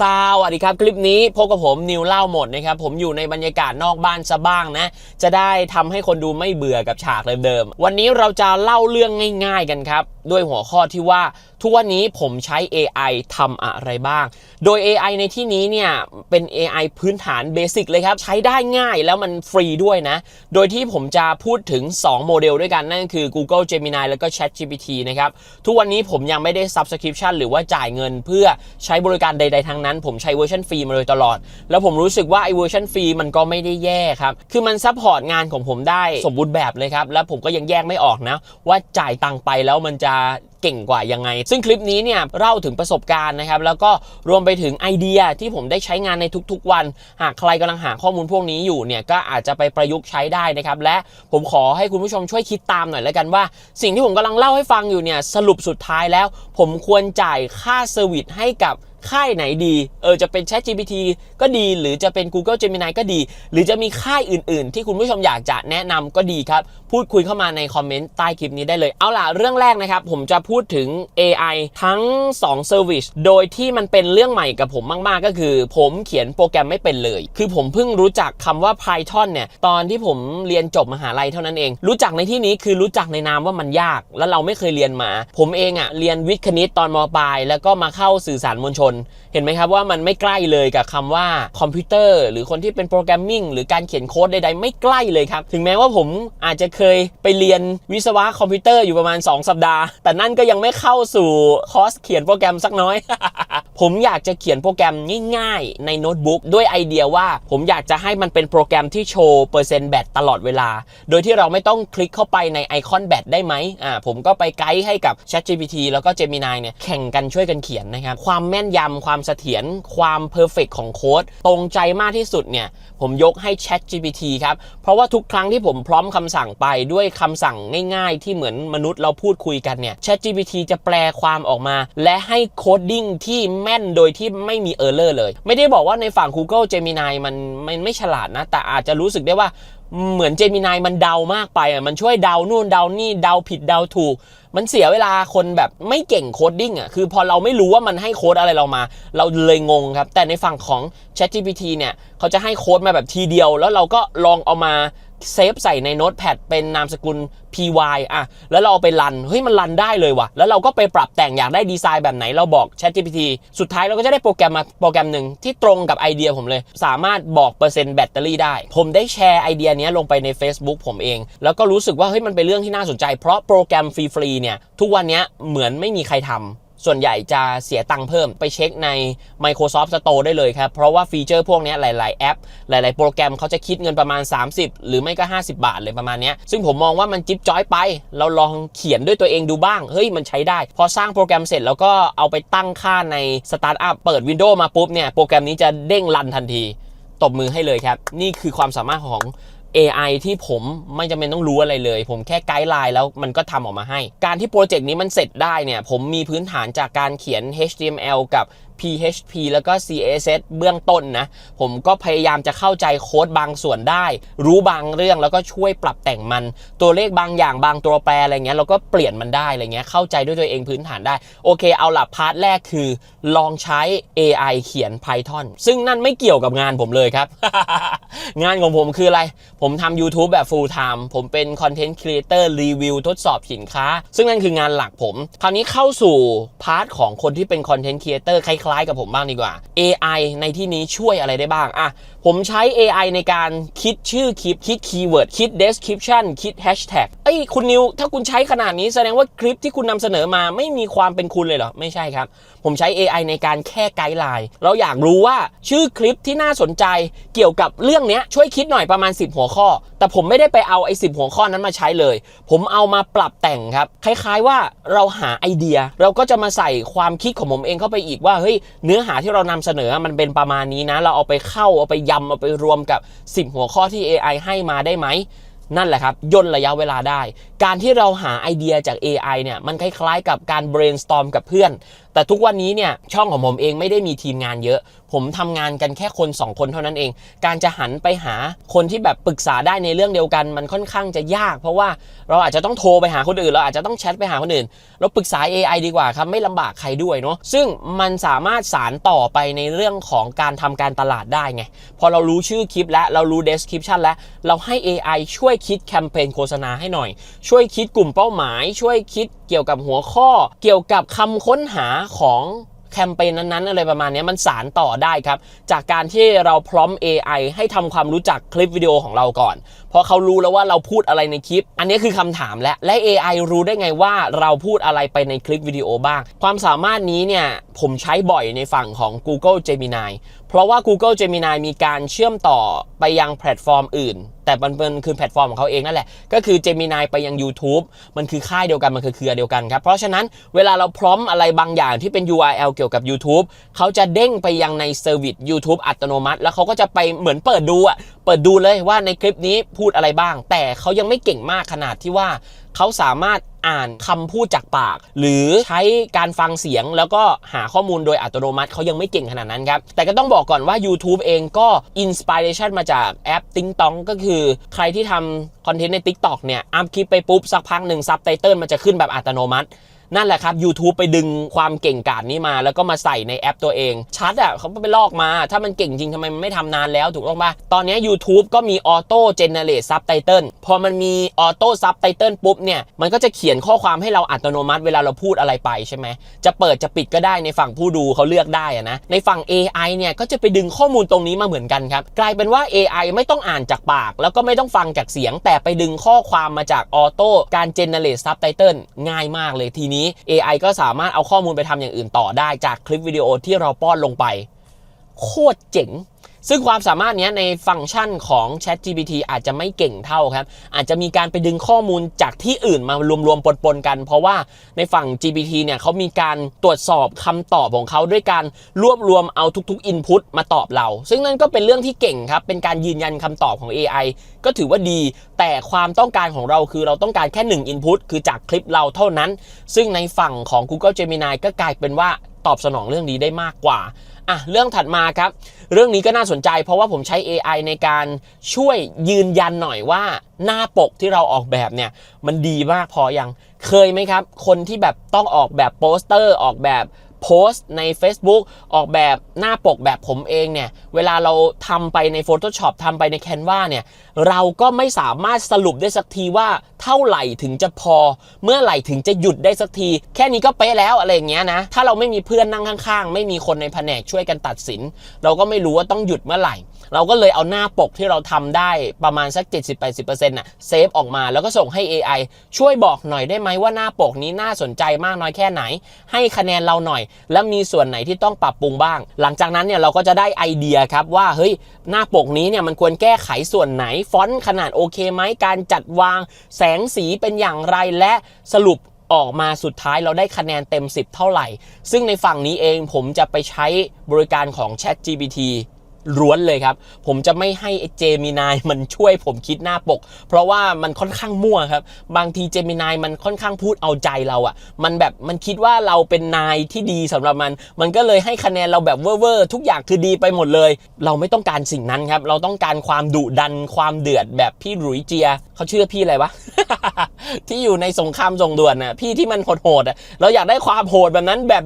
สวัสดีครับคลิปนี้พบกับผมนิวเล่าหมดนะครับผมอยู่ในบรรยากาศนอกบ้านซะบ้างนะ จะได้ทำให้คนดูไม่เบื่อกับฉากเดิมๆวันนี้เราจะเล่าเรื่องง่าย ๆ กันครับ ด้วยหัวข้อที่ว่าทุกวันนี้ผมใช้ AI ทำอะไรบ้าง โดย AI ในที่นี้เนี่ยเป็น AI พื้นฐานเบสิกเลยครับ ใช้ได้ง่ายแล้วมันฟรีด้วยนะ โดยที่ผมจะพูดถึง 2 โมเดลด้วยกัน นั่นคือ Google Gemini แล้วก็ ChatGPT นะครับ ทุกวันนี้ผมยังไม่ได้ Subscription หรือว่าจ่ายเงินเพื่อใช้บริการใด ๆ ทั้งนั้น ผมใช้เวอร์ชันฟรีมาโดยตลอด แล้วผมรู้สึกว่าไอ้เวอร์ชันฟรีมันก็ไม่ได้แย่ครับ คือมันซัพพอร์ตงานของผมได้สมบูรณ์แบบเลยครับ แล้วผมก็ยังแยกไม่ออกนะว่าจ่ายตังค์ไปแล้วมันจะเก่งกว่ายังไง ซึ่งคลิปนี้เนี่ยเล่าถึงประสบการณ์นะครับ แล้วก็รวมไปถึงไอเดียที่ผมได้ใช้งานในทุกๆวัน หากใครกำลังหาข้อมูลพวกนี้อยู่เนี่ยก็อาจจะไปประยุกต์ใช้ได้นะครับ และผมขอให้คุณผู้ชมช่วยคิดตามหน่อยแล้วกันว่า สิ่งที่ผมกำลังเล่าให้ฟังอยู่เนี่ยสรุปสุดท้ายแล้ว ผมควรจ่ายค่าเซอร์วิสให้กับ ค่ายไหนดี เออจะเป็น Chat GPT ก็ดี หรือจะเป็น Google Gemini ก็ดี หรือจะมีค่ายอื่น ๆ ที่คุณผู้ชมอยากจะแนะนำก็ดีครับ พูดคุยเข้ามาในคอมเมนต์ใต้คลิปนี้ได้เลย เอาล่ะ เรื่องแรกนะครับ ผมจะพูดถึง AI ทั้ง 2 Service โดยที่มันเป็นเรื่องใหม่กับผมมาก ๆ ก็คือ ผมเขียนโปรแกรมไม่เป็นเลย คือผมเพิ่งรู้จักคำว่า Python เนี่ย ตอนที่ผมเรียนจบมหาลัยเท่านั้นเอง รู้จักในที่นี้คือรู้จักในนามว่ามันยาก แล้วเราไม่เคยเรียนมา ผมเองอะ่ะเรียนวิทย์คณิตตอนมปลายแล้วก็มาเข้าสื่อสารมวลชนเห็นไหมครับว่ามันไม่ใกล้เลยกับคำว่าคอมพิวเตอร์ หรือคนที่เป็นโปรแกรมมิ่งหรือการเขียนโค้ดใดๆไม่ใกล้เลยครับ ถึงแม้ว่าผมอาจจะเคยไปเรียนวิศวะคอมพิวเตอร์อยู่ประมาณ 2 สัปดาห์ แต่นั่นก็ยังไม่เข้าสู่คอร์สเขียนโปรแกรมสักน้อย ผมอยากจะเขียนโปรแกรมง่ายๆ ในโน้ตบุ๊กด้วยไอเดียว่า ผมอยากจะให้มันเป็นโปรแกรมที่โชว์เปอร์เซ็นต์แบตตลอดเวลา โดยที่เราไม่ต้องคลิกเข้าไปในไอคอนแบตได้ไหมอ่าผมก็ไปไกด์ให้กับ ChatGPT แล้วก็ Gemini เนี่ยแข่งกันช่วยกันเขียนนะครับความแม่นยำความเสถียรความเพอร์เฟกของโค้ดตรงใจมากที่สุดเนี่ย ผมยกให้ ChatGPT ครับ เพราะว่าทุกครั้งที่ผมพร้อมคำสั่งไปด้วยคำสั่งง่ายๆ ที่เหมือนมนุษย์เราพูดคุยกันเนี่ย ChatGPT จะแปลความออกมา และให้โคดดิ้งที่แม่นโดยที่ไม่มีเออร์เลอร์เลย ไม่ได้บอกว่าในฝั่ง Google Gemini มันมันไม่ฉลาดนะ แต่อาจจะรู้สึกได้ว่าเหมือน Gemini มันเดามากไปอะมันช่วยเดานู่นเดานี่เดาผิดเดาถูก มันเสียเวลาคนแบบไม่เก่งโคดดิ้งอะคือพอเราไม่รู้ว่ามันให้โค้ดอะไรเรามา เราเลยงงครับ แต่ในฝั่งของ ChatGPT เนี่ยเขาจะให้โค้ดมาแบบทีเดียว แล้วเราก็ลองเอามา เซฟใส่ในโน้ตแพดเป็นนามสกุล py อะ แล้วเราเอาไปรัน เฮ้ย มันรันได้เลยว่ะ แล้วเราก็ไปปรับแต่งอยากได้ดีไซน์แบบไหนเราบอก ChatGPT สุดท้ายเราก็จะได้โปรแกรมมาโปรแกรมหนึ่งที่ตรงกับไอเดียผมเลย สามารถบอกเปอร์เซ็นต์แบตเตอรี่ได้ ผมได้แชร์ไอเดียนี้ลงไปใน Facebook ผมเอง แล้วก็รู้สึกว่าเฮ้ยมันเป็นเรื่องที่น่าสนใจ เพราะโปรแกรมฟรีๆเนี่ยทุกวันนี้เหมือนไม่มีใครทำ ส่วนใหญ่จะเสียตังค์เพิ่มไปเช็คใน Microsoft Store ได้เลยครับ เพราะว่าฟีเจอร์พวกนี้หลาย ๆ แอป หลาย ๆ โปรแกรมเขาจะคิดเงินประมาณ 30 หรือไม่ก็ 50 บาทเลยประมาณนี้ซึ่งผมมองว่ามันจิ๊บจ้อยไป เราลองเขียนด้วยตัวเองดูบ้าง เฮ้ยมันใช้ได้ พอสร้างโปรแกรมเสร็จแล้วก็เอาไปตั้งค่าในสตาร์ทอัพเปิด Windows มาปุ๊บเนี่ยโปรแกรมนี้จะเด้งรันทันที ตบมือให้เลยครับ นี่คือความสามารถของ AI ที่ผมไม่จำเป็นต้องรู้อะไรเลย ผมแค่ไกด์ไลน์แล้วมันก็ทำออกมาให้ การที่โปรเจกต์นี้มันเสร็จได้เนี่ย ผมมีพื้นฐานจากการเขียน HTML กับ PHP แล้วก็ CSS เบื้องต้นนะ ผมก็พยายามจะเข้าใจโค้ดบางส่วนได้ รู้บางเรื่องแล้วก็ช่วยปรับแต่งมัน ตัวเลขบางอย่างบางตัวแปรอะไรเงี้ยเราก็เปลี่ยนมันได้อะไรเงี้ยเข้าใจด้วยตัวเองพื้นฐานได้ โอเคเอาหล่ะพาร์ทแรกคือ ลองใช้ AI เขียน Python ซึ่งนั่นไม่เกี่ยวกับงานผมเลยครับ งานของผมคืออะไร ผมทำ YouTube แบบ full time ผมเป็น Content Creator รีวิวทดสอบสินค้า ซึ่งนั่นคืองานหลักผม คราวนี้เข้าสู่พาร์ทของคนที่เป็น Content Creator คคล้ายๆกับผมบ้างดีกว่า AI ในที่นี้ช่วยอะไรได้บ้างอะผมใช้ AI ในการคิดชื่อคลิป คิดคีย์เวิร์ด คิด description คิด hashtag เอ้ยคุณนิว ถ้าคุณใช้ขนาดนี้แสดงว่าคลิปที่คุณนำเสนอมาไม่มีความเป็นคุณเลยเหรอ ไม่ใช่ครับ ผมใช้ AI ในการแค่ไกด์ไลน์ เราอยากรู้ว่าชื่อคลิปที่น่าสนใจเกี่ยวกับเรื่องนี้ช่วยคิดหน่อยประมาณ 10 หัวข้อ แต่ผมไม่ได้ไปเอาไอ้สิหัวข้อนั้นมาใช้เลย ผมเอามาปรับแต่งครับ คล้าย ๆว่าเราหาไอเดีย เราก็จะมาใส่ความคิดของผมเองเข้าไปอีกว่าเฮ้ยเนื้อหาที่เรานำเสนอมันเป็นประมาณนี้นะ เราเอาไปเข้าเอาไปยำเอาไปรวมกับ 10 หัวข้อที่ AI ให้มาได้ไหมนั่นแหละครับย่นระยะเวลาได้ การที่เราหาไอเดียจาก AI เนี่ยมันคล้ายๆกับการ brainstorm กับเพื่อน แต่ทุกวันนี้เนี่ยช่องของผมเองไม่ได้มีทีมงานเยอะ ผมทำงานกันแค่คน 2 คนเท่านั้นเอง การจะหันไปหาคนที่แบบปรึกษาได้ในเรื่องเดียวกัน มันค่อนข้างจะยาก เพราะว่าเราอาจจะต้องโทรไปหาคนอื่น เราอาจจะต้องแชทไปหาคนอื่น เราปรึกษา AI ดีกว่าครับ ไม่ลำบากใครด้วยเนาะซึ่งมันสามารถสารต่อไปในเรื่องของการทำการตลาดได้ไงพอเรารู้ชื่อคลิปและเรารู้ description แล้วเราให้ AI ช่วยคิดแคมเปญโฆษณาให้หน่อย ช่วยคิดกลุ่มเป้าหมาย ช่วยคิดเกี่ยวกับหัวข้อ เกี่ยวกับคำค้นหาของแคมเปญนั้นๆ อะไรประมาณนี้มันสารต่อได้ครับ จากการที่เราพร้อม AI ให้ทำความรู้จักคลิปวิดีโอของเราก่อน พราะเขารู้แล้วว่าเราพูดอะไรในคลิป อันนี้คือคำถามและและ AI รู้ได้ไงว่าเราพูดอะไรไปในคลิปวิดีโอบ้าง ความสามารถนี้เนี่ยผมใช้บ่อยในฝั่งของ Google Gemini เพราะว่า Google Gemini มีการเชื่อมต่อไปยังแพลตฟอร์มอื่น แต่มันเป็นคือแพลตฟอร์มของเขาเองนั่นแหละ ก็คือ Gemini ไปยัง YouTube มันคือค่ายเดียวกัน มันคือเครือเดียวกันครับ เพราะฉะนั้นเวลาเราพร้อมอะไรบางอย่างที่เป็น URL เกี่ยวกับ YouTube เขาจะเด้งไปยังในเซอร์วิส YouTube อัตโนมัติ แล้วเขาก็จะไปเหมือนเปิดดูอะเปิดดูเลยว่าในคลิปนี้พููดอะไรบ้าง แต่เขายังไม่เก่งมากขนาดที่ว่าเขาสามารถอ่านคำพูดจากปาก หรือใช้การฟังเสียงแล้วก็หาข้อมูลโดยอัตโนมัติเขายังไม่เก่งขนาดนั้นครับ แต่ก็ต้องบอกก่อนว่า YouTube เองก็อินสปิเรชันมาจากแอป Ting Tong ก็คือ ใครที่ทำคอนเทนต์ใน TikTok เนี่ยอัพคลิปไปปุ๊บ สักพักหนึ่งซับไตเติลมันจะขึ้นแบบอัตโนมัติ นั่นแหละครับ YouTube ไปดึงความเก่งกาจนี้มา แล้วก็มาใส่ในแอปตัวเอง ชัดอะเขาไปลอกมา ถ้ามันเก่งจริงทำไมมันไม่ทำนานแล้วถูกต้องปะตอนนี้ YouTube ก็มีออโต้เจเนเรตซับไตเติลพอมันมีออโต้ซับไตเติลปุ๊บเนี่ย มันก็จะเขียนข้อความให้เราอัตโนมัติเวลาเราพูดอะไรไปใช่ไหม จะเปิดจะปิดก็ได้ในฝั่งผู้ดูเขาเลือกได้อะนะ ในฝั่ง AI เนี่ยก็จะไปดึงข้อมูลตรงนี้มาเหมือนกันครับ กลายเป็นว่า AI ไม่ต้องอ่านจากปาก แล้วก็ไม่ต้องฟังจากเสียง แต่ไปดึงข้อความมาจากออโต้การเจเนเรตซับไตเติลง่ายมากเลยทีนี้ AI ก็สามารถเอาข้อมูลไปทำอย่างอื่นต่อได้จากคลิปวิดีโอที่เราป้อนลงไป โคตรเจ๋ง ซึ่งความสามารถนี้ในฟังก์ชันของ Chat GPT อาจจะไม่เก่งเท่าครับ อาจจะมีการไปดึงข้อมูลจากที่อื่นมารวมๆปนๆกัน เพราะว่าในฝั่ง GPT เนี่ยเขามีการตรวจสอบคำตอบของเขาด้วยการรวบรวมเอาทุกๆ Input มาตอบเรา ซึ่งนั่นก็เป็นเรื่องที่เก่งครับ เป็นการยืนยันคำตอบของ AI ก็ถือว่าดี แต่ความต้องการของเราคือเราต้องการแค่1 Input คือจากคลิปเราเท่านั้น ซึ่งในฝั่งของ Google Gemini ก็กลายเป็นว่าตอบสนองเรื่องนี้ได้มากกว่าอะเรื่องถัดมาครับ เรื่องนี้ก็น่าสนใจ เพราะว่าผมใช้ AI ในการช่วยยืนยันหน่อยว่าหน้าปกที่เราออกแบบเนี่ย มันดีมากพอยังเคยไหมครับ คนที่แบบต้องออกแบบโปสเตอร์ออกแบบ โพสต์ใน Facebook ออกแบบหน้าปกแบบผมเองเนี่ย เวลาเราทำไปใน Photoshop ทำไปใน Canva เนี่ย เราก็ไม่สามารถสรุปได้สักทีว่าเท่าไหร่ถึงจะพอ เมื่อไหร่ถึงจะหยุดได้สักที แค่นี้ก็เป๊ะแล้วอะไรอย่างเงี้ยนะ ถ้าเราไม่มีเพื่อนนั่งข้างๆ ไม่มีคนในแผนกช่วยกันตัดสิน เราก็ไม่รู้ว่าต้องหยุดเมื่อไหร่ เราก็เลยเอาหน้าปกที่เราทำได้ประมาณสัก 70-80%น่ะเซฟออกมาแล้วก็ส่งให้ AI ช่วยบอกหน่อยได้ไหมว่าหน้าปกนี้น่าสนใจมากน้อยแค่ไหน ให้คะแนนเราหน่อย และมีส่วนไหนที่ต้องปรับปรุงบ้าง หลังจากนั้นเนี่ยเราก็จะได้ไอเดียครับว่าเฮ้ยหน้าปกนี้เนี่ยมันควรแก้ไขส่วนไหนฟอนต์ขนาดโอเคไหมการจัดวางแสงสีเป็นอย่างไรและสรุปออกมาสุดท้ายเราได้คะแนนเต็ม 10 เท่าไหร่ ซึ่งในฝั่งนี้เองผมจะไปใช้บริการของ Chat GPT ล้วนเลยครับ ผมจะไม่ให้เจมินายมันช่วยผมคิดหน้าปก เพราะว่ามันค่อนข้างมั่วครับ บางทีเจมินายมันค่อนข้างพูดเอาใจเราอะ่ะ มันแบบมันคิดว่าเราเป็นนายที่ดีสำหรับมัน มันก็เลยให้คะแนนเราแบบเว่อร์ทุกอย่างคือดีไปหมดเลย เราไม่ต้องการสิ่งนั้นครับ เราต้องการความดุดันความเดือดแบบพี่หลุยเจียเขาชื่อพี่อะไรวะที่อยู่ในสงครามส่งด่วนน่ะพี่ที่มันโหดๆอะเราอยากได้ความโหดแบบนั้นแบบ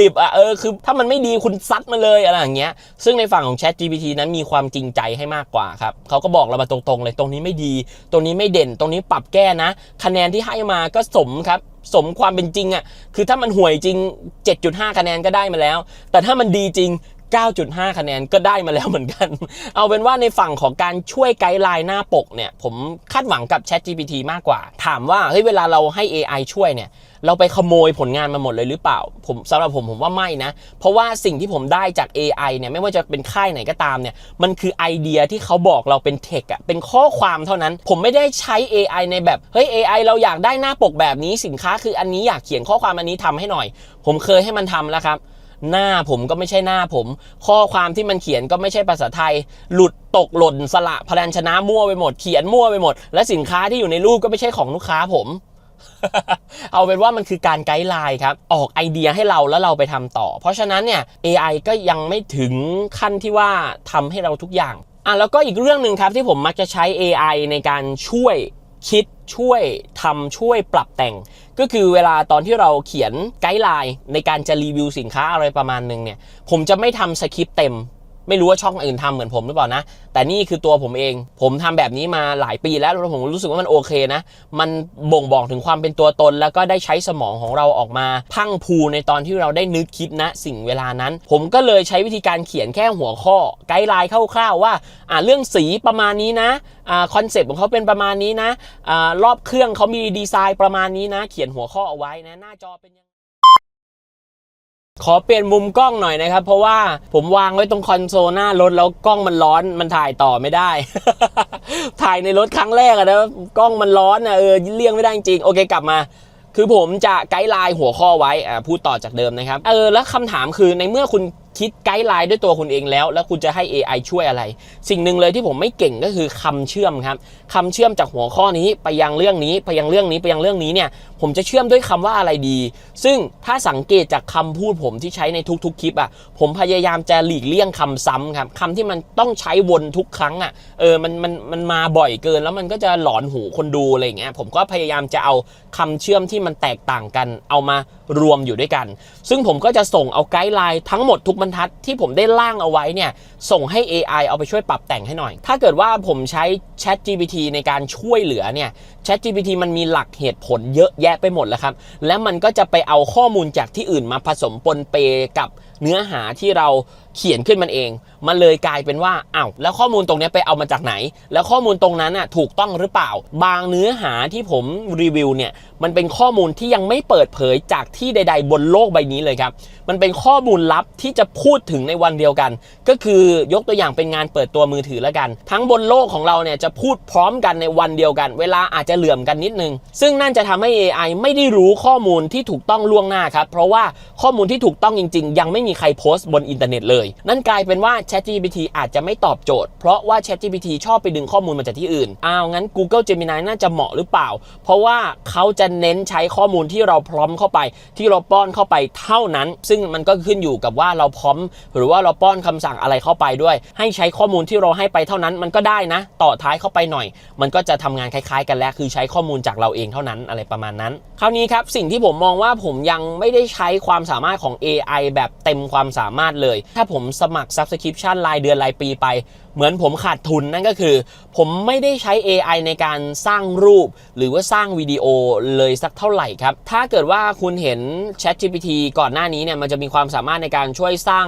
ดิบๆอะเออคือถ้ามันไม่ดีคุณซัดมาเลยอะไรอย่างเงี้ยซึ่งในฝั่งของ Chat GPT นั้นมีความจริงใจให้มากกว่าครับเขาก็บอกเรามาตรงๆเลยตรงนี้ไม่ดี ตรงนี้ไม่เด่น ตรงนี้ปรับแก้นะ คะแนนที่ให้มาก็สมครับสมความเป็นจริงอะคือถ้ามันห่วยจริง 7.5 คะแนนก็ได้มาแล้ว แต่ถ้ามันดีจริง 9.5 คะแนนก็ได้มาแล้วเหมือนกัน เอาเป็นว่าในฝั่งของการช่วยไกด์ไลน์หน้าปกเนี่ย ผมคาดหวังกับ Chat GPT มากกว่า ถามว่าเฮ้ยเวลาเราให้ AI ช่วยเนี่ย เราไปขโมยผลงานมาหมดเลยหรือเปล่า ผมสำหรับผมผมว่าไม่นะ เพราะว่าสิ่งที่ผมได้จาก AI เนี่ย ไม่ว่าจะเป็นค่ายไหนก็ตามเนี่ย มันคือไอเดียที่เขาบอกเราเป็นเทคอะเป็นข้อความเท่านั้น ผมไม่ได้ใช้ AI ในแบบเฮ้ย AI เราอยากได้หน้าปกแบบนี้สินค้าคืออันนี้อยากเขียนข้อความอันนี้ทำให้หน่อย ผมเคยให้มันทำแล้วครับ หน้าผมก็ไม่ใช่หน้าผม ข้อความที่มันเขียนก็ไม่ใช่ภาษาไทย หลุดตกหล่นสละพยัญชนะมั่วไปหมดเขียนมั่วไปหมด และสินค้าที่อยู่ในรูปก็ไม่ใช่ของลูกค้าผมเอาเป็นว่ามันคือการไกด์ไลน์ครับ ออกไอเดียให้เราแล้วเราไปทำต่อ เพราะฉะนั้นเนี่ย AI ก็ยังไม่ถึงขั้นที่ว่าทำให้เราทุกอย่างอะแล้วก็อีกเรื่องหนึ่งครับที่ผมมักจะใช้ AI ในการช่วยคิด ช่วยทำช่วยปรับแต่ง ก็คือเวลาตอนที่เราเขียนไกด์ไลน์ในการจะรีวิวสินค้าอะไรประมาณนึงเนี่ย ผมจะไม่ทำสคริปต์เต็ม ไม่รู้ว่าช่องอื่นทำเหมือนผมหรือเปล่านะ แต่นี่คือตัวผมเอง ผมทำแบบนี้มาหลายปีแล้วแล้วผมรู้สึกว่ามันโอเคนะ มันบ่งบอกถึงความเป็นตัวตน แล้วก็ได้ใช้สมองของเราออกมา พังพูในตอนที่เราได้นึกคิดนะสิ่งเวลานั้น ผมก็เลยใช้วิธีการเขียนแค่หัวข้อ ไกด์ไลน์คร่าวๆว่าอ่าเรื่องสีประมาณนี้นะอ่าคอนเซ็ปต์ของเขาเป็นประมาณนี้นะอ่ารอบเครื่องเขามีดีไซน์ประมาณนี้นะ เขียนหัวข้อเอาไว้นะ หน้าจอเป็นยัง ขอเปลี่ยนมุมกล้องหน่อยนะครับ เพราะว่าผมวางไว้ตรงคอนโซลหน้ารถแล้วกล้องมันร้อนมันถ่ายต่อไม่ได้ ถ่ายในรถครั้งแรกอะนะกล้องมันร้อนอะเออเลี่ยงไม่ได้จริงโอเคกลับมา คือผมจะไกด์ไลน์หัวข้อไว้อ่าพูดต่อจากเดิมนะครับเออแล้วคำถามคือในเมื่อคุณคิดไกด์ไลน์ด้วยตัวคุณเองแล้ว แล้วคุณจะให้ AI ช่วยอะไร สิ่งหนึ่งเลยที่ผมไม่เก่งก็คือคำเชื่อมครับคำเชื่อมจากหัวข้อนี้ไปยังเรื่องนี้ไปยังเรื่องนี้ไปยังเรื่องนี้เนี่ยผมจะเชื่อมด้วยคำว่าอะไรดี ซึ่งถ้าสังเกตจากคำพูดผมที่ใช้ในทุกๆคลิปอะผมพยายามจะหลีกเลี่ยงคำซ้ำครับคำที่มันต้องใช้วนทุกครั้งอะเออมันมันมันมาบ่อยเกิน แล้วมันก็จะหลอนหูคนดูอะไรเงี้ยผมก็พยายามจะเอาคำเชื่อมที่มันแตกต่างกัน เอามารวมอยู่ด้วยกัน ซึ่งผมก็จะส่งเอาไกด์ไลน์ทั้งหมดทุกบรรทัดที่ผมได้ล่างเอาไว้เนี่ยส่งให้ AI เอาไปช่วยปรับแต่งให้หน่อย ถ้าเกิดว่าผมใช้ Chat GPT ในการช่วยเหลือเนี่ย Chat GPT มันมีหลักเหตุผลเยอะแยยะไปหมดแล้วครับ และมันก็จะไปเอาข้อมูลจากที่อื่นมาผสมปนเปกับเนื้อหาที่เรา เขียนขึ้นมันเอง มันเลยกลายเป็นว่าอ้าวแล้วข้อมูลตรงนี้ไปเอามาจากไหน แล้วข้อมูลตรงนั้นน่ะถูกต้องหรือเปล่า บางเนื้อหาที่ผมรีวิวเนี่ยมันเป็นข้อมูลที่ยังไม่เปิดเผยจากที่ใด ๆ บนโลกใบนี้เลยครับ มันเป็นข้อมูลลับที่จะพูดถึงในวันเดียวกัน ก็คือยกตัวอย่างเป็นงานเปิดตัวมือถือแล้วกัน ทั้งบนโลกของเราเนี่ยจะพูดพร้อมกันในวันเดียวกัน เวลาอาจจะเหลื่อมกันนิดนึง ซึ่งนั่นจะทำให้ AI ไม่ได้รู้ข้อมูลที่ถูกต้องล่วงหน้าครับ เพราะว่าข้อมูลที่ถูกต้องจริง ๆ ยังไม่มีใครโพสต์บนอินเทอร์เน็ตเลยนั่นกลายเป็นว่า ChatGPT อาจจะไม่ตอบโจทย์ เพราะว่า ChatGPT ชอบไปดึงข้อมูลมาจากที่อื่น อ้าว งั้น Google Gemini น่าจะเหมาะหรือเปล่า เพราะว่าเขาจะเน้นใช้ข้อมูลที่เราพร้อมเข้าไป ที่เราป้อนเข้าไปเท่านั้น ซึ่งมันก็ขึ้นอยู่กับว่าเราพร้อม หรือว่าเราป้อนคำสั่งอะไรเข้าไปด้วย ให้ใช้ข้อมูลที่เราให้ไปเท่านั้นมันก็ได้นะ ต่อท้ายเข้าไปหน่อย มันก็จะทำงานคล้ายๆ กันแล้วคือใช้ข้อมูลจากเราเองเท่านั้นอะไรประมาณนั้น คราวนี้ครับสิ่งที่ผมมองว่าผมยังไม่ได้ใช้ความสามารถของ AI แบบเต็มความสามารถเลย ถ้าผมมสมัคร Subscription รายเดือนรายปีไป เหมือนผมขาดทุนนั่นก็คือ ผมไม่ได้ใช้ AI ในการสร้างรูป หรือว่าสร้างวิดีโอเลยสักเท่าไหร่ครับ ถ้าเกิดว่าคุณเห็น ChatGPT ก่อนหน้านี้เนี่ยมันจะมีความสามารถในการช่วยสร้าง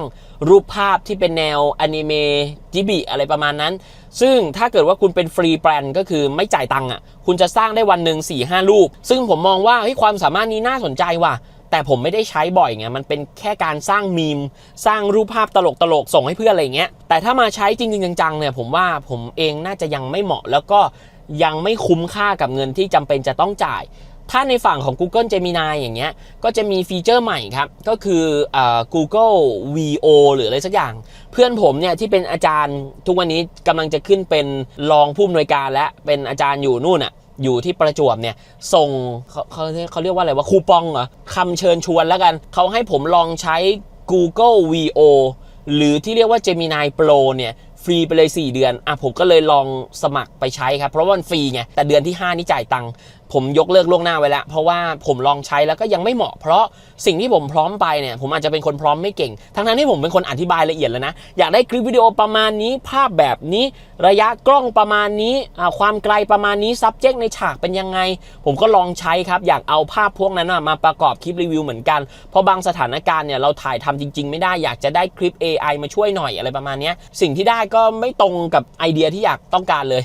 รูปภาพที่เป็นแนวอนิเมะจิบิอะไรประมาณนั้น ซึ่งถ้าเกิดว่าคุณเป็นฟรีแบรนด์ก็คือไม่จ่ายตังค์อะคุณจะสร้างได้วันหนึ่ง4 5 รูป ซึ่งผมมองว่าเฮ้ยความสามารถนี้น่าสนใจว่ะ แต่ผมไม่ได้ใช้บ่อยไงมันเป็นแค่การสร้างมีม สร้างรูปภาพตลกตลกๆส่งให้เพื่อนอะไรเงี้ยแต่ถ้ามาใช้จริงๆจังๆเนี่ยผมว่าผมเองน่าจะยังไม่เหมาะ แล้วก็ยังไม่คุ้มค่ากับเงินที่จำเป็นจะต้องจ่าย ถ้าในฝั่งของ Google Gemini อย่างเงี้ยก็จะมีฟีเจอร์ใหม่ครับ ก็คือเอ่อ Google VO หรืออะไรสักอย่าง เพื่อนผมเนี่ยที่เป็นอาจารย์ทุกวันนี้กำลังจะขึ้นเป็นรองผู้อำนวยการและเป็นอาจารย์อยู่นู่นอะ อยู่ที่ประจวบเนี่ยส่งเขาเขาเรียกว่าอะไรว่าคูปองเหรอคำเชิญชวนแล้วกัน เขาให้ผมลองใช้ Google VO หรือที่เรียกว่า Gemini Pro เนี่ยฟรีไปเลย 4 เดือน อะผมก็เลยลองสมัครไปใช้ครับ เพราะว่ามันฟรีไง แต่เดือนที่ 5 นี่จ่ายตังค์ ผมยกเลิกล่วงหน้าไว้แล้ว เพราะว่าผมลองใช้แล้วก็ยังไม่เหมาะ เพราะสิ่งที่ผมพร้อมไปเนี่ยผมอาจจะเป็นคนพร้อมไม่เก่ง ทั้งนั้นที่ผมเป็นคนอธิบายละเอียดแล้วนะ อยากได้คลิปวิดีโอประมาณนี้ ภาพแบบนี้ ระยะกล้องประมาณนี้ ความไกลประมาณนี้ subject ในฉากเป็นยังไง ผมก็ลองใช้ครับ อยากเอาภาพพวกนั้นมาประกอบคลิปรีวิวเหมือนกัน เพราะบางสถานการณ์เนี่ยเราถ่ายทำจริง ๆ ไม่ได้ อยากจะได้คลิป AI มาช่วยหน่อยอะไรประมาณนี้ สิ่งที่ได้ก็ไม่ตรงกับไอเดียที่อยากต้องการเลย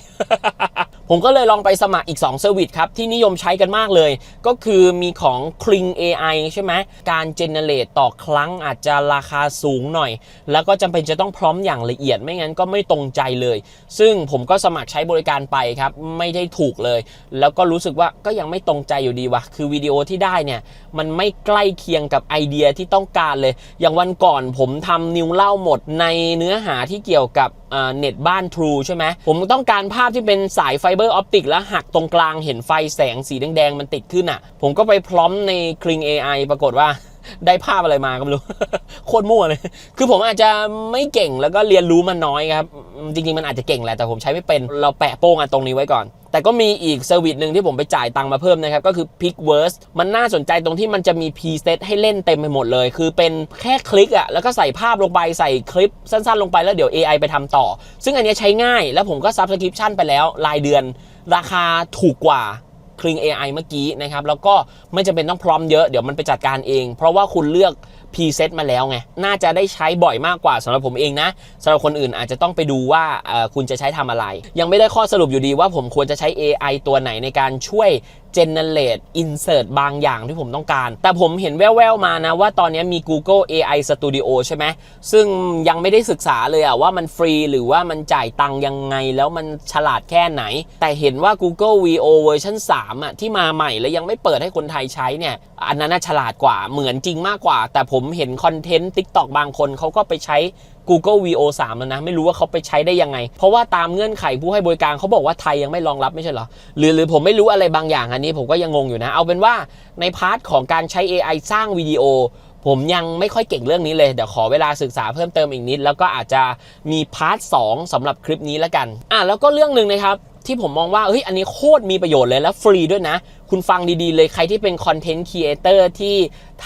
ผมก็เลยลองไปสมัครอีก2เซอร์วิสครับ ที่นิยมใช้กันมากเลย ก็คือมีของ Kling AI ใช่ไหมการเจเนเรตต่อครั้งอาจจะราคาสูงหน่อย แล้วก็จำเป็นจะต้องพร้อมอย่างละเอียดไม่งั้นก็ไม่ตรงใจเลย ซึ่งผมก็สมัครใช้บริการไปครับ ไม่ได้ถูกเลย แล้วก็รู้สึกว่าก็ยังไม่ตรงใจอยู่ดีวะคือวิดีโอที่ได้เนี่ย มันไม่ใกล้เคียงกับไอเดียที่ต้องการเลย อย่างวันก่อนผมทำนิวเล่าหมดในเนื้อหาที่เกี่ยวกับ เน็ตบ้าน True ใช่ไหมผมต้องการภาพที่เป็นสายไฟเบอร์ออปติกแล้วหักตรงกลางเห็นไฟแสงสีแดงๆมันติดขึ้นอะ ผมก็ไปพร้อมในคลิง AI ปรากฏว่าได้ภาพอะไรมาก็ไม่รู้โคตรมั่วเลย คือผมอาจจะไม่เก่งแล้วก็เรียนรู้มันน้อยครับ จริงๆมันอาจจะเก่งแหละแต่ผมใช้ไม่เป็น เราแปะโป้งอันตรงนี้ไว้ก่อน แต่ก็มีอีกเซอร์วิสหนึ่งที่ผมไปจ่ายตังค์มาเพิ่มนะครับ ก็คือ Pickverse มันน่าสนใจตรงที่มันจะมี preset ให้เล่นเต็มไปหมดเลย คือเป็นแค่คลิกอะแล้วก็ใส่ภาพลงไปใส่คลิปสั้นๆ ลงไปแล้วเดี๋ยว AI ไปทำต่อ ซึ่งอันนี้ใช้ง่ายแล้วผมก็ subscription ไปแล้วรายเดือน ราคาถูกกว่าคลิง AI เมื่อกี้นะครับ แล้วก็ไม่จำเป็นต้องพร้อมเยอะ เดี๋ยวมันไปจัดการเอง เพราะว่าคุณเลือก พรีเซตมาแล้วไง น่าจะได้ใช้บ่อยมากกว่าสำหรับผมเองนะสำหรับคนอื่นอาจจะต้องไปดูว่าคุณจะใช้ทำอะไร ยังไม่ได้ข้อสรุปอยู่ดีว่าผมควรจะใช้ AI ตัวไหนในการช่วย generate insert บางอย่างที่ผมต้องการ แต่ผมเห็นแว่วๆมานะว่าตอนนี้มี Google AI Studio ใช่ไหม ซึ่งยังไม่ได้ศึกษาเลยอะว่ามันฟรีหรือว่ามันจ่ายตังค์ยังไงแล้วมันฉลาดแค่ไหน แต่เห็นว่า Google VO เวอร์ชัน3อะที่มาใหม่แล้วยังไม่เปิดให้คนไทยใช้เนี่ยอันนั้นน่าฉลาดกว่าเหมือนจริงมากกว่า แต่ผมเห็นคอนเทนต์ TikTok บางคนเขาก็ไปใช้ Google VO 3 แล้วนะ ไม่รู้ว่าเขาไปใช้ได้ยังไง เพราะว่าตามเงื่อนไขผู้ให้บริการเขาบอกว่าไทยยังไม่รองรับไม่ใช่เหรอ หรือหรือผมไม่รู้อะไรบางอย่างอันนี้ผมก็ยังงงอยู่นะ เอาเป็นว่าในพาร์ทของการใช้ AI สร้างวิดีโอผมยังไม่ค่อยเก่งเรื่องนี้เลย เดี๋ยวขอเวลาศึกษาเพิ่มเติมอีกนิด แล้วก็อาจจะมีพาร์ท2สำหรับคลิปนี้แล้วกันอะแล้วก็เรื่องหนึ่งนะครับที่ผมมองว่าเฮ้ยอันนี้โคตรมีประโยชน์เลยแล้วฟรีด้วยนะ คุณฟังดีๆเลยใครที่เป็นคอนเทนต์ครีเอเตอร์ที่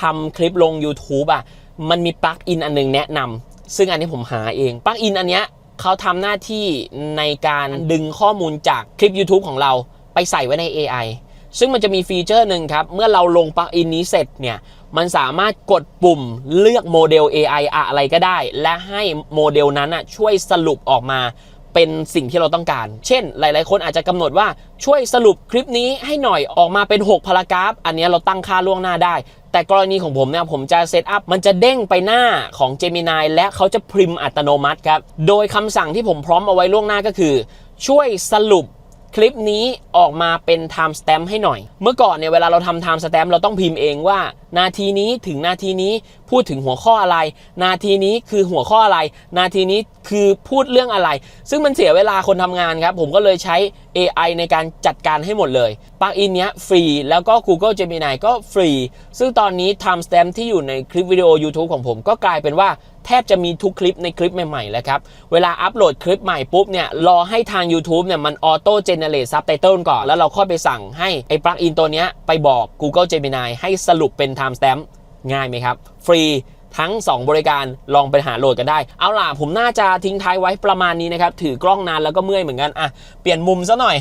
ทำคลิปลง YouTube อะมันมีปลั๊กอินอันนึงแนะนำ ซึ่งอันนี้ผมหาเองปลั๊กอินอันเนี้ยเขาทำหน้าที่ในการดึงข้อมูลจากคลิป YouTube ของเราไปใส่ไว้ใน AI ซึ่งมันจะมีฟีเจอร์หนึ่งครับ เมื่อเราลงปลั๊กอินนี้เสร็จเนี่ย มันสามารถกดปุ่มเลือกโมเดล AI อะไรก็ได้ และให้โมเดลนั้นอะช่วยสรุปออกมาเป็นสิ่งที่เราต้องการ เช่น หลาย ๆ คนอาจจะกำหนดว่าช่วยสรุปคลิปนี้ให้หน่อยออกมาเป็น 6 พารากราฟ อันเนี้ยเราตั้งค่าล่วงหน้าได้ แต่กรณีของผมเนี่ยผมจะเซตอัพมันจะเด้งไปหน้าของ Gemini และเขาจะพิมพ์อัตโนมัติครับ โดยคำสั่งที่ผมพร้อมเอาไว้ล่วงหน้าก็คือ ช่วยสรุป คลิปนี้ออกมาเป็น time stamp ให้หน่อย เมื่อก่อนเนี่ยเวลาเราทำ time stamp เราต้องพิมพ์เองว่า นาทีนี้ถึงนาทีนี้พูดถึงหัวข้ออะไร นาทีนี้คือหัวข้ออะไร นาทีนี้คือพูดเรื่องอะไร ซึ่งมันเสียเวลาคนทำงานครับ ผมก็เลยใช้ AI ในการจัดการให้หมดเลยปลั๊กอินเนี้ยฟรี แล้วก็ Google Gemini ก็ฟรี ซึ่งตอนนี้ time stamp ที่อยู่ในคลิปวิดีโอ YouTube ของผมก็กลายเป็นว่า แทบจะมีทุกคลิปในคลิปใหม่ๆแล้วครับเวลาอัปโหลดคลิปใหม่ปุ๊บเนี่ยรอให้ทาง YouTube เนี่ยมันออโต้เจเนเรตซับไตเติลก่อน แล้วเราค่อยไปสั่งให้ไอ้ปลั๊กอินตัวเนี้ยไปบอก Google Gemini ให้สรุปเป็น timestamp ง่ายไหมครับ ฟรีทั้ง 2 บริการลองไปหาโหลดกันได้ เอาล่ะ ผมน่าจะทิ้งท้ายไว้ประมาณนี้นะครับ ถือกล้องนานแล้วก็เมื่อยเหมือนกัน อะ เปลี่ยนมุมซะหน่อย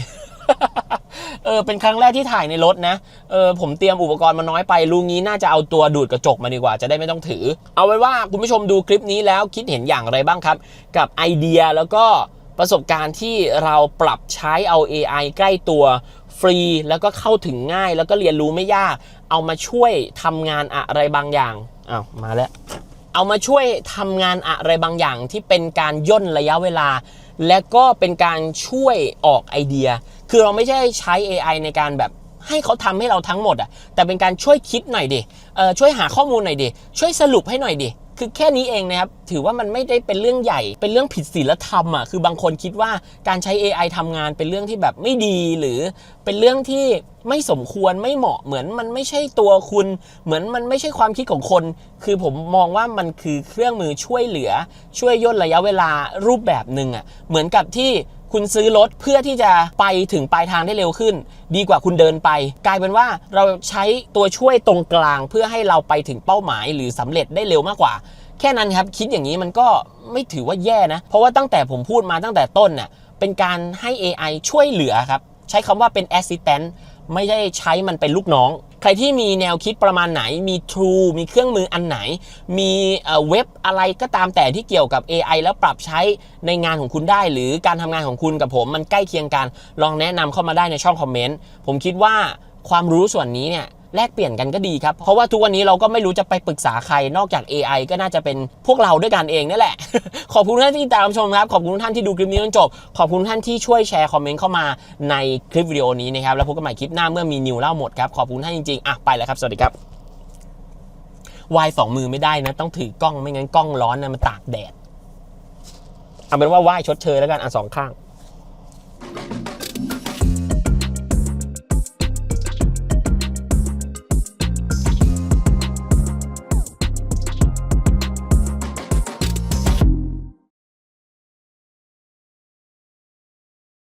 เออเป็นครั้งแรกที่ถ่ายในรถนะ เออผมเตรียมอุปกรณ์มาน้อยไปลุงนี้น่าจะเอาตัวดูดกระจกมาดีกว่าจะได้ไม่ต้องถือ เอาไว้ว่าคุณผู้ชมดูคลิปนี้แล้วคิดเห็นอย่างไรบ้างครับ กับไอเดียแล้วก็ประสบการณ์ที่เราปรับใช้เอา AI ใกล้ตัวฟรีแล้วก็เข้าถึงง่ายแล้วก็เรียนรู้ไม่ยาก เอามาช่วยทำงานอะไรบางอย่างอ้าวมาแล้ว เอามาช่วยทำงานอะไรบางอย่างที่เป็นการย่นระยะเวลา และก็เป็นการช่วยออกไอเดีย คือเราไม่ใช่ใช้ AI ในการแบบให้เขาทำให้เราทั้งหมดอะแต่เป็นการช่วยคิดหน่อยดิช่วยหาข้อมูลหน่อยดิช่วยสรุปให้หน่อยดิ คือแค่นี้เองนะครับ ถือว่ามันไม่ได้เป็นเรื่องใหญ่ เป็นเรื่องผิดศีลธรรมอะ คือบางคนคิดว่าการใช้ AI ทำงานเป็นเรื่องที่แบบไม่ดีหรือเป็นเรื่องที่ไม่สมควรไม่เหมาะเหมือนมันไม่ใช่ตัวคุณ เหมือนมันไม่ใช่ความคิดของคน คือผมมองว่ามันคือเครื่องมือช่วยเหลือ ช่วยย่นระยะเวลารูปแบบหนึ่งอะ เหมือนกับที่ คุณซื้อรถเพื่อที่จะไปถึงปลายทางได้เร็วขึ้น ดีกว่าคุณเดินไป กลายเป็นว่าเราใช้ตัวช่วยตรงกลางเพื่อให้เราไปถึงเป้าหมายหรือสำเร็จได้เร็วมากกว่า แค่นั้นครับคิดอย่างนี้มันก็ไม่ถือว่าแย่นะ เพราะว่าตั้งแต่ผมพูดมาตั้งแต่ต้นน่ะเป็นการให้ AI ช่วยเหลือครับใช้คำว่าเป็น assistant ไม่ได้ใช้มันเป็นลูกน้อง ใครที่มีแนวคิดประมาณไหน มี True มีเครื่องมืออันไหน มีเอ่อเว็บอะไรก็ตามแต่ที่เกี่ยวกับ AI แล้วปรับใช้ในงานของคุณได้ หรือการทำงานของคุณกับผมมันใกล้เคียงกัน ลองแนะนำเข้ามาได้ในช่องคอมเมนต์ ผมคิดว่าความรู้ส่วนนี้เนี่ย แลกเปลี่ยนกันก็ดีครับ เพราะว่าทุกวันนี้เราก็ไม่รู้จะไปปรึกษาใครนอกจาก AI ก็น่าจะเป็นพวกเราด้วยกันเองนั่นแหละ ขอบคุณท่านที่ติดตามชมครับ ขอบคุณท่านที่ดูคลิปนี้จนจบ ขอบคุณท่านที่ช่วยแชร์คอมเมนต์เข้ามาในคลิปวิดีโอนี้นะครับ แล้วพบกันใหม่คลิปหน้าเมื่อมีนิวเล่าหมดครับ ขอบคุณท่านจริงๆ อะไปแล้วครับ สวัสดีครับ วายสองมือไม่ได้นะ ต้องถือกล้อง ไม่งั้นกล้องร้อนนะมันตากแดด เอาเป็นว่าไหว้ชดเชยแล้วกัน อะสองข้าง